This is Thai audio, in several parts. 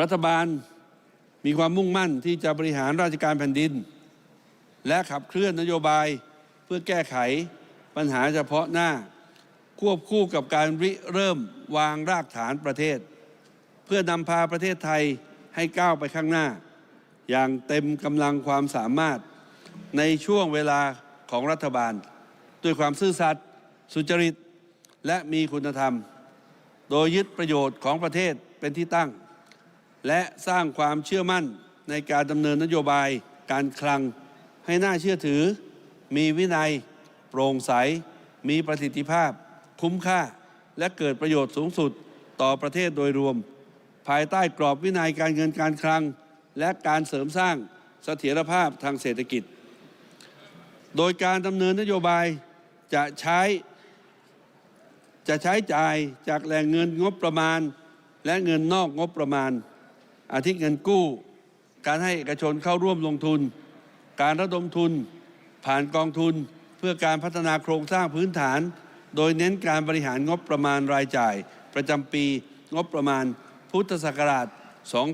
รัฐบาลมีความมุ่งมั่นที่จะบริหารราชการแผ่นดิน และขับเคลื่อนนโยบายเพื่อแก้ไขปัญหาเฉพาะหน้า ควบคู่กับการริเริ่มวางรากฐานประเทศ เพื่อนำพาประเทศไทยให้ก้าวไปข้างหน้า อย่างเต็มกำลังความสามารถในช่วงเวลาของรัฐบาล ด้วยความซื่อสัตย์สุจริตและมีคุณธรรม โดยยึดประโยชน์ของประเทศเป็นที่ตั้ง และสร้างความเชื่อมั่นในการดำเนินนโยบายการคลัง ให้น่าเชื่อถือ มีวินัย โปร่งใส มีประสิทธิภาพ คุ้มค่า และเกิดประโยชน์สูงสุดต่อประเทศโดยรวม ภายใต้กรอบวินัยการเงินการคลัง และการเสริมสร้างเสถียรภาพทางเศรษฐกิจ โดยการดำเนินนโยบายจะใช้ จะใช้จ่ายจากแหล่งเงินงบประมาณ และเงินนอกงบประมาณ อาทิเงินกู้ การให้เอกชนเข้าร่วมลงทุน การระดมทุน ผ่านกองทุน เพื่อการพัฒนาโครงสร้างพื้นฐาน โดยเน้นการบริหารงบประมาณรายจ่าย ประจำปีงบประมาณพุทธศักราช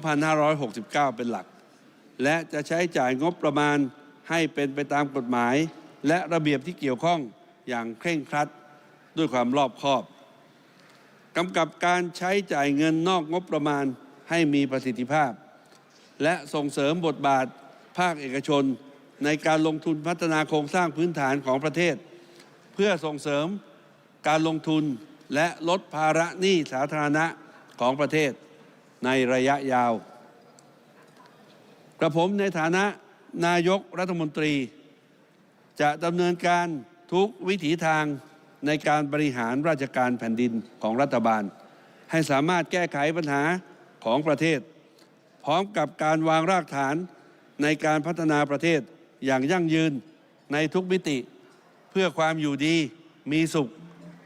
2569 เป็นหลัก และจะใช้จ่ายงบประมาณให้เป็นไปตามกฎหมาย และระเบียบที่เกี่ยวข้องอย่างเคร่งครัดด้วยความรอบคอบกำกับการใช้จ่ายเงินนอกงบประมาณ ให้มีประสิทธิภาพ และส่งเสริมบทบาทภาคเอกชน ในการลงทุนพัฒนาโครงสร้างพื้นฐานของประเทศ เพื่อส่งเสริมการลงทุนและลดภาระหนี้สาธารณะของประเทศในระยะยาว กระผมในฐานะนายกรัฐมนตรี จะดำเนินการทุกวิถีทางในการบริหารราชการแผ่นดินของรัฐบาล ให้สามารถแก้ไขปัญหา ของประเทศ พร้อมกับการวางรากฐานในการพัฒนาประเทศอย่างยั่งยืนในทุกมิติ เพื่อความอยู่ดีมีสุข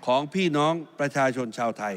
ของพี่น้องประชาชนชาวไทย